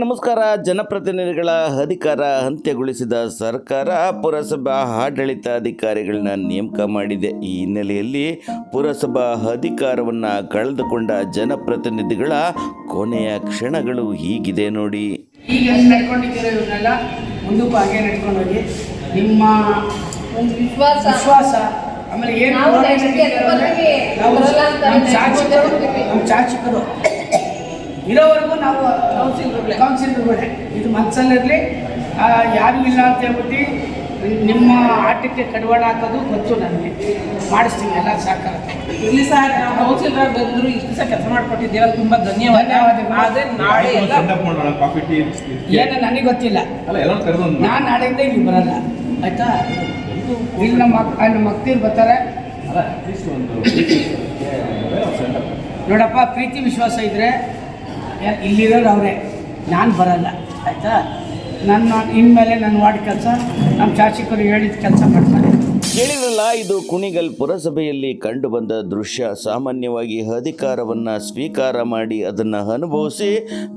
ನಮಸ್ಕಾರ. ಜನಪ್ರತಿನಿಧಿಗಳ ಅಧಿಕಾರ ಅಂತ್ಯಗೊಳಿಸಿದ ಸರ್ಕಾರ ಪುರಸಭಾ ಆಡಳಿತಾಧಿಕಾರಿಗಳನ್ನ ನೇಮಕ ಮಾಡಿದೆ. ಈ ಹಿನ್ನೆಲೆಯಲ್ಲಿ ಪುರಸಭಾ ಅಧಿಕಾರವನ್ನು ಕಳೆದುಕೊಂಡ ಜನಪ್ರತಿನಿಧಿಗಳ ಕೊನೆಯ ಕ್ಷಣಗಳು ಹೀಗಿದೆ ನೋಡಿ. ಈಗ ಹೆಂಗೆ ನಡ್ಕೊಂಡಿದ್ದೀರೋ ಇವನ್ನೆಲ್ಲ ಮುಂದಕ್ಕೂ ಹಾಗೆ ನಡ್ಕೊಂಡು ಹೋಗಿ. ನಿಮ್ಮ ಒಂದು ವಿಶ್ವಾಸ. ವಿಶ್ವಾಸ. ಆಮೇಲೆ ಏನು ನಮ್ಮ ಚಾಚಿಕರು ನಮ್ಮ ಶಾಸಕರು ಇರೋವರೆಗೂ ನಾವು ಕೌನ್ಸಿಲರ್ಗಳೇ. ಕೌನ್ಸಿಲರ್ಗಳೇ ಇದು ಮನಸ್ಸಲ್ಲಿರಲಿ ಯಾರು ಇಲ್ಲ ಅಂತ ಹೇಳ್ಬಿಟ್ಟು ನಿಮ್ಮ ಆಟಕ್ಕೆ ಕಡಿವಾಣ ಹಾಕೋದು ಗೊತ್ತು ನನಗೆ. ಮಾಡಿಸ್ತೀನಿ ಎಲ್ಲ ಸಹಕಾರ ಇಲ್ಲಿ ಸರ್ ಕೌನ್ಸಿಲರ್ ಬಂದರು ಇಷ್ಟು ಸಹ ಕೆಲಸ ಮಾಡಿಕೊಟ್ಟಿದ್ದೇವೆ ತುಂಬ ಧನ್ಯವಾದ. ಧನ್ಯವಾದಗಳು. ಆದ್ರೆ ನಾಳೆ ಎಲ್ಲ ಸೆಂಡಪ್ ಮಾಡೋಣ ಕಾಫಿ ಟೀ ಏನು ನನಗೆ ಗೊತ್ತಿಲ್ಲ. ಅಲ್ಲ ಎಲ್ಲ ಕರೆದೊಂದು ನಾನು ನಾಳೆಯಿಂದ ಇಲ್ಲಿ ಬರಲ್ಲ. ಆಯ್ತಾ? ಇಲ್ಲಿ ನಮ್ಮ ಅಕ್ಕ ನಮ್ಮ ಮಕ್ತೀರು ಬರ್ತಾರೆ. ನೋಡಪ್ಪ ಪ್ರೀತಿ ವಿಶ್ವಾಸ ಇದ್ದರೆ ಇಲ್ಲಿರೋರು ಅವರೇ ನಾನು ಬರಲ್ಲ, ಆಯಿತಾ? ನನ್ನ ಇನ್ಮೇಲೆ ನನ್ನ ವಾರ್ಡ್ ಕೆಲಸ ನಮ್ಮ ಶಾಸಕರು ಹೇಳಿದ ಕೆಲಸ ಮಾಡ್ತಾರೆ. ಕೇಳಿರಲ್ಲ, ಇದು ಕುಣಿಗಲ್ ಪುರಸಭೆಯಲ್ಲಿ ಕಂಡುಬಂದ ದೃಶ್ಯ. ಸಾಮಾನ್ಯವಾಗಿ ಅಧಿಕಾರವನ್ನು ಸ್ವೀಕಾರ ಮಾಡಿ ಅದನ್ನು ಅನುಭವಿಸಿ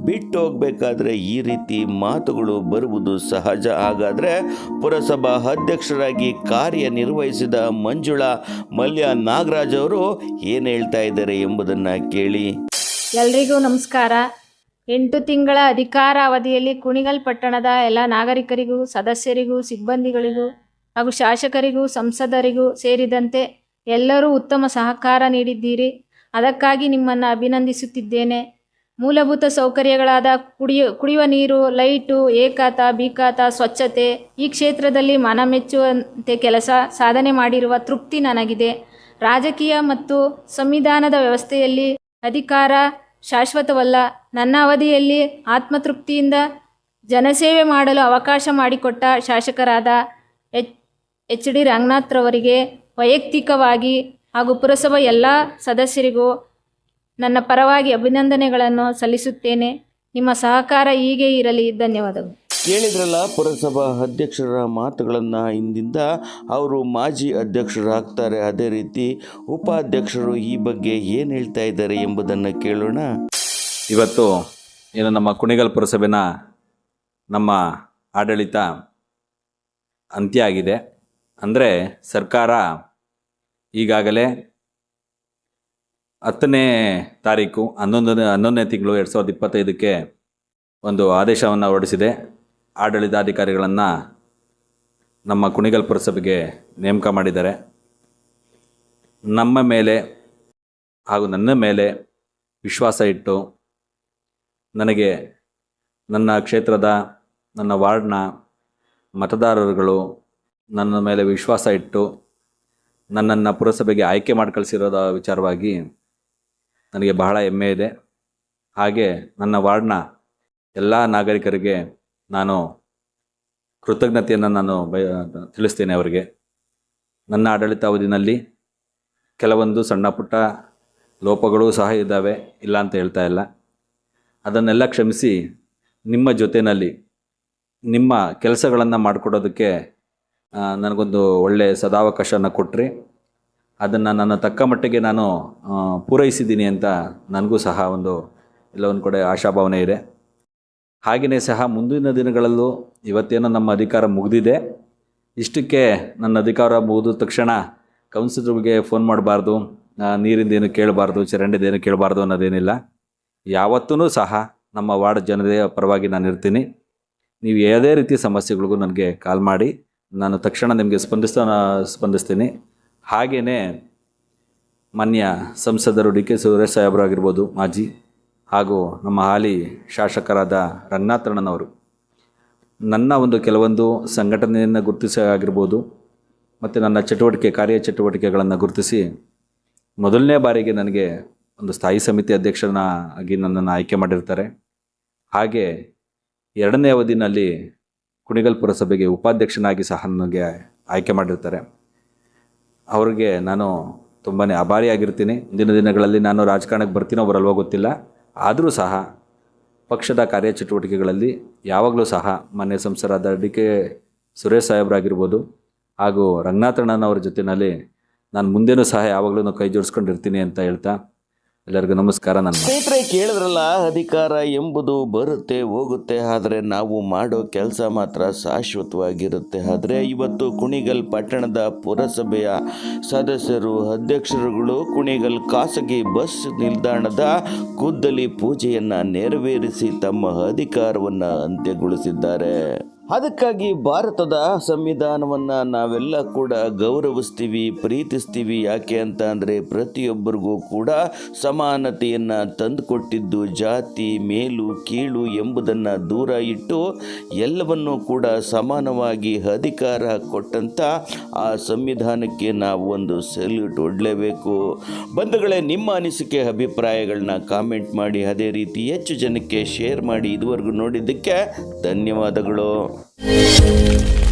ಬಿಟ್ಟು ಹೋಗಬೇಕಾದ್ರೆ ಈ ರೀತಿ ಮಾತುಗಳು ಬರುವುದು ಸಹಜ. ಹಾಗಾದರೆ ಪುರಸಭಾ ಅಧ್ಯಕ್ಷರಾಗಿ ಕಾರ್ಯನಿರ್ವಹಿಸಿದ ಮಂಜುಳಾ ಮಲ್ಯ ನಾಗರಾಜ್ ಅವರು ಏನು ಹೇಳ್ತಾ ಇದ್ದಾರೆ ಎಂಬುದನ್ನು ಕೇಳಿ. ಎಲ್ರಿಗೂ ನಮಸ್ಕಾರ. ಎಂಟು ತಿಂಗಳ ಅಧಿಕಾರ ಅವಧಿಯಲ್ಲಿ ಕುಣಿಗಲ್ ಪಟ್ಟಣದ ಎಲ್ಲ ನಾಗರಿಕರಿಗೂ, ಸದಸ್ಯರಿಗೂ, ಸಿಬ್ಬಂದಿಗಳಿಗೂ ಹಾಗೂ ಶಾಸಕರಿಗೂ, ಸಂಸದರಿಗೂ ಸೇರಿದಂತೆ ಎಲ್ಲರೂ ಉತ್ತಮ ಸಹಕಾರ ನೀಡಿದ್ದೀರಿ. ಅದಕ್ಕಾಗಿ ನಿಮ್ಮನ್ನು ಅಭಿನಂದಿಸುತ್ತಿದ್ದೇನೆ. ಮೂಲಭೂತ ಸೌಕರ್ಯಗಳಾದ ಕುಡಿಯ, ಕುಡಿಯುವ ನೀರು, ಲೈಟು, ಏಕಾತ, ಬೀಕಾತ, ಸ್ವಚ್ಛತೆ ಈ ಕ್ಷೇತ್ರದಲ್ಲಿ ಮನಮೆಚ್ಚುವಂತೆ ಕೆಲಸ, ಸಾಧನೆ ಮಾಡಿರುವ ತೃಪ್ತಿ ನನಗಿದೆ. ರಾಜಕೀಯ ಮತ್ತು ಸಂವಿಧಾನದ ವ್ಯವಸ್ಥೆಯಲ್ಲಿ ಅಧಿಕಾರ ಶಾಶ್ವತವಲ್ಲ. ನನ್ನ ಅವಧಿಯಲ್ಲಿ ಆತ್ಮತೃಪ್ತಿಯಿಂದ ಜನಸೇವೆ ಮಾಡಲು ಅವಕಾಶ ಮಾಡಿಕೊಟ್ಟ ಶಾಸಕರಾದ ಎಚ್ ಎಚ್ ಡಿ ರಂಗನಾಥ್ರವರಿಗೆ ವೈಯಕ್ತಿಕವಾಗಿ ಹಾಗೂ ಪುರಸಭಾ ಎಲ್ಲ ಸದಸ್ಯರಿಗೂ ನನ್ನ ಪರವಾಗಿ ಅಭಿನಂದನೆಗಳನ್ನು ಸಲ್ಲಿಸುತ್ತೇನೆ. ನಿಮ್ಮ ಸಹಕಾರ ಹೀಗೆ ಇರಲಿ. ಧನ್ಯವಾದಗಳು. ಕೇಳಿದ್ರಲ್ಲ ಪುರಸಭಾ ಅಧ್ಯಕ್ಷರ ಮಾತುಗಳನ್ನು ಇಂದಿಂದ ಅವರು ಮಾಜಿ ಅಧ್ಯಕ್ಷರಾಗ್ತಾರೆ. ಅದೇ ರೀತಿ ಉಪಾಧ್ಯಕ್ಷರು ಈ ಬಗ್ಗೆ ಏನು ಹೇಳ್ತಾ ಇದ್ದಾರೆ ಎಂಬುದನ್ನು ಕೇಳೋಣ. ಇವತ್ತು ಏನು ನಮ್ಮ ಕುಣಿಗಲ್ ಪುರಸಭೆನ ನಮ್ಮ ಆಡಳಿತ ಅಂತ್ಯ ಆಗಿದೆ. ಅಂದರೆ ಸರ್ಕಾರ ಈಗಾಗಲೇ ಹತ್ತನೇ ತಾರೀಕು, ಹನ್ನೊಂದನೇ ಹನ್ನೊಂದನೇ ತಿಂಗಳು, ಎರಡು ಸಾವಿರದ ಇಪ್ಪತ್ತೈದಕ್ಕೆ ಒಂದು ಆದೇಶವನ್ನು ಹೊರಡಿಸಿದೆ. ಆಡಳಿತಾಧಿಕಾರಿಗಳನ್ನು ನಮ್ಮ ಕುಣಿಗಲ್ ಪುರಸಭೆಗೆ ನೇಮಕ ಮಾಡಿದ್ದಾರೆ. ನಮ್ಮ ಮೇಲೆ ಹಾಗೂ ನನ್ನ ಮೇಲೆ ವಿಶ್ವಾಸ ಇಟ್ಟು ನನಗೆ ನನ್ನ ಕ್ಷೇತ್ರದ, ನನ್ನ ವಾರ್ಡ್ನ ಮತದಾರರುಗಳು ನನ್ನ ಮೇಲೆ ವಿಶ್ವಾಸ ಇಟ್ಟು ನನ್ನನ್ನು ಪುರಸಭೆಗೆ ಆಯ್ಕೆ ಮಾಡಿ ಕಳಿಸಿರೋದ ವಿಚಾರವಾಗಿ ನನಗೆ ಬಹಳ ಹೆಮ್ಮೆ ಇದೆ. ಹಾಗೆ ನನ್ನ ವಾರ್ಡ್ನ ಎಲ್ಲ ನಾಗರಿಕರಿಗೆ ನಾನು ಕೃತಜ್ಞತೆಯನ್ನು ನಾನು ಬಯ ತಿಳಿಸ್ತೇನೆ ಅವರಿಗೆ. ನನ್ನ ಆಡಳಿತಾವಧಿನಲ್ಲಿ ಕೆಲವೊಂದು ಸಣ್ಣ ಪುಟ್ಟ ಲೋಪಗಳು ಸಹ ಇದ್ದಾವೆ, ಇಲ್ಲ ಅಂತ ಹೇಳ್ತಾ ಇಲ್ಲ. ಅದನ್ನೆಲ್ಲ ಕ್ಷಮಿಸಿ, ನಿಮ್ಮ ಜೊತೆಯಲ್ಲಿ ನಿಮ್ಮ ಕೆಲಸಗಳನ್ನು ಮಾಡಿಕೊಡೋದಕ್ಕೆ ನನಗೊಂದು ಒಳ್ಳೆಯ ಸದಾವಕಾಶನ ಕೊಟ್ಟರೆ ಅದನ್ನು ನನ್ನ ತಕ್ಕ ಮಟ್ಟಿಗೆ ನಾನು ಪೂರೈಸಿದ್ದೀನಿ ಅಂತ ನನಗೂ ಸಹ ಒಂದು ಎಲ್ಲ ಒಂದು ಕಡೆ ಆಶಾಭಾವನೆ ಇದೆ. ಹಾಗೆಯೇ ಸಹ ಮುಂದಿನ ದಿನಗಳಲ್ಲೂ ಇವತ್ತೇನೋ ನಮ್ಮ ಅಧಿಕಾರ ಮುಗಿದಿದೆ. ಇಷ್ಟಕ್ಕೆ ನನ್ನ ಅಧಿಕಾರ ಮುಗಿದ ತಕ್ಷಣ ಕೌನ್ಸಿಲರ್ಗೆ ಫೋನ್ ಮಾಡಬಾರ್ದು ನೀರಿಂದೇನು ಕೇಳಬಾರ್ದು ಚರಂಡಿದೇನು ಕೇಳಬಾರ್ದು ಅನ್ನೋದೇನಿಲ್ಲ. ಯಾವತ್ತೂ ಸಹ ನಮ್ಮ ವಾರ್ಡ್ ಜನತೆಯ ಪರವಾಗಿ ನಾನು ಇರ್ತೀನಿ. ನೀವು ಯಾವುದೇ ರೀತಿಯ ಸಮಸ್ಯೆಗಳಿಗೂ ನನಗೆ ಕಾಲ್ ಮಾಡಿ, ನಾನು ತಕ್ಷಣ ನಿಮಗೆ ಸ್ಪಂದಿಸ್ತಾ, ಸ್ಪಂದಿಸ್ತೀನಿ. ಹಾಗೆಯೇ ಮಾನ್ಯ ಸಂಸದರು ಡಿ ಕೆ ಸುರೇಶ್ ಸಾಹೇಬರಾಗಿರ್ಬೋದು ಮಾಜಿ ಹಾಗೂ ನಮ್ಮ ಹಾಲಿ ಶಾಸಕರಾದ ರಂಗನಾಥಣ್ಣನವರು ನನ್ನ ಒಂದು ಕೆಲವೊಂದು ಸಂಘಟನೆಯನ್ನು ಗುರುತಿಸಿ ಆಗಿರ್ಬೋದು, ಮತ್ತು ನನ್ನ ಚಟುವಟಿಕೆ ಕಾರ್ಯ ಚಟುವಟಿಕೆಗಳನ್ನು ಗುರುತಿಸಿ ಮೊದಲನೇ ಬಾರಿಗೆ ನನಗೆ ಒಂದು ಸ್ಥಾಯಿ ಸಮಿತಿ ಅಧ್ಯಕ್ಷನ ಆಗಿ ನನ್ನನ್ನು ಆಯ್ಕೆ ಮಾಡಿರ್ತಾರೆ. ಹಾಗೆ ಎರಡನೇ ಅವಧಿನಲ್ಲಿ ಕುಣಿಗಲ್ ಪುರಸಭೆಗೆ ಉಪಾಧ್ಯಕ್ಷನಾಗಿ ಸಹ ನನಗೆ ಆಯ್ಕೆ ಮಾಡಿರ್ತಾರೆ. ಅವರಿಗೆ ನಾನು ತುಂಬಾ ಆಭಾರಿಯಾಗಿರ್ತೀನಿ. ಮುಂದಿನ ದಿನಗಳಲ್ಲಿ ನಾನು ರಾಜಕಾರಣಕ್ಕೆ ಬರ್ತೀನೋ ಬರಲ್ವೋ ಗೊತ್ತಿಲ್ಲ. ಆದರೂ ಸಹ ಪಕ್ಷದ ಕಾರ್ಯಚಟುವಟಿಕೆಗಳಲ್ಲಿ ಯಾವಾಗಲೂ ಸಹ ಮಾನ್ಯ ಸಂಸದರಾದ ಡಿ ಕೆ ಸುರೇಶ್ ಸಾಹೇಬ್ರಾಗಿರ್ಬೋದು ಹಾಗೂ ರಂಗನಾಥಣ್ಣನವರ ಜೊತೆಯಲ್ಲಿ ನಾನು ಮುಂದೇನೂ ಸಹ ಯಾವಾಗಲೂ ಕೈ ಜೋಡಿಸ್ಕೊಂಡಿರ್ತೀನಿ ಅಂತ ಹೇಳ್ತಾ ಎಲ್ಲರಿಗೂ ನಮಸ್ಕಾರ, ನನ್ನ ಸ್ನೇಹಿತರೆ, ಕೇಳಿದ್ರಲ್ಲ, ಅಧಿಕಾರ ಎಂಬುದು ಬರುತ್ತೆ, ಹೋಗುತ್ತೆ, ಆದರೆ ನಾವು ಮಾಡೋ ಕೆಲಸ ಮಾತ್ರ ಶಾಶ್ವತವಾಗಿರುತ್ತೆ. ಆದರೆ ಇವತ್ತು ಕುಣಿಗಲ್ ಪಟ್ಟಣದ ಪುರಸಭೆಯ ಸದಸ್ಯರು, ಅಧ್ಯಕ್ಷರುಗಳು ಕುಣಿಗಲ್ ಖಾಸಗಿ ಬಸ್ ನಿಲ್ದಾಣದ ಕೂದ್ದಲಿ ಪೂಜೆಯನ್ನು ನೆರವೇರಿಸಿ ತಮ್ಮ ಅಧಿಕಾರವನ್ನು ಅಂತ್ಯಗೊಳಿಸಿದ್ದಾರೆ. ಅದಕ್ಕಾಗಿ ಭಾರತದ ಸಂವಿಧಾನವನ್ನು ನಾವೆಲ್ಲ ಕೂಡ ಗೌರವಿಸ್ತೀವಿ, ಪ್ರೀತಿಸ್ತೀವಿ. ಯಾಕೆ ಅಂತ ಅಂದರೆ ಪ್ರತಿಯೊಬ್ಬರಿಗೂ ಕೂಡ ಸಮಾನತೆಯನ್ನು ತಂದುಕೊಟ್ಟಿದ್ದು ಜಾತಿ, ಮೇಲು, ಕೀಳು ಎಂಬುದನ್ನು ದೂರ ಇಟ್ಟು ಎಲ್ಲವನ್ನೂ ಕೂಡ ಸಮಾನವಾಗಿ ಅಧಿಕಾರ ಕೊಟ್ಟಂಥ ಆ ಸಂವಿಧಾನಕ್ಕೆ ನಾವು ಒಂದು ಸೆಲ್ಯೂಟ್ ಒಡಲೇಬೇಕು. ಬಂಧುಗಳೇ, ನಿಮ್ಮ ಅನಿಸಿಕೆ ಅಭಿಪ್ರಾಯಗಳನ್ನ ಕಾಮೆಂಟ್ ಮಾಡಿ. ಅದೇ ರೀತಿ ಹೆಚ್ಚು ಜನಕ್ಕೆ ಶೇರ್ ಮಾಡಿ. ಇದುವರೆಗೂ ನೋಡಿದ್ದಕ್ಕೆ ಧನ್ಯವಾದಗಳು. Thank you.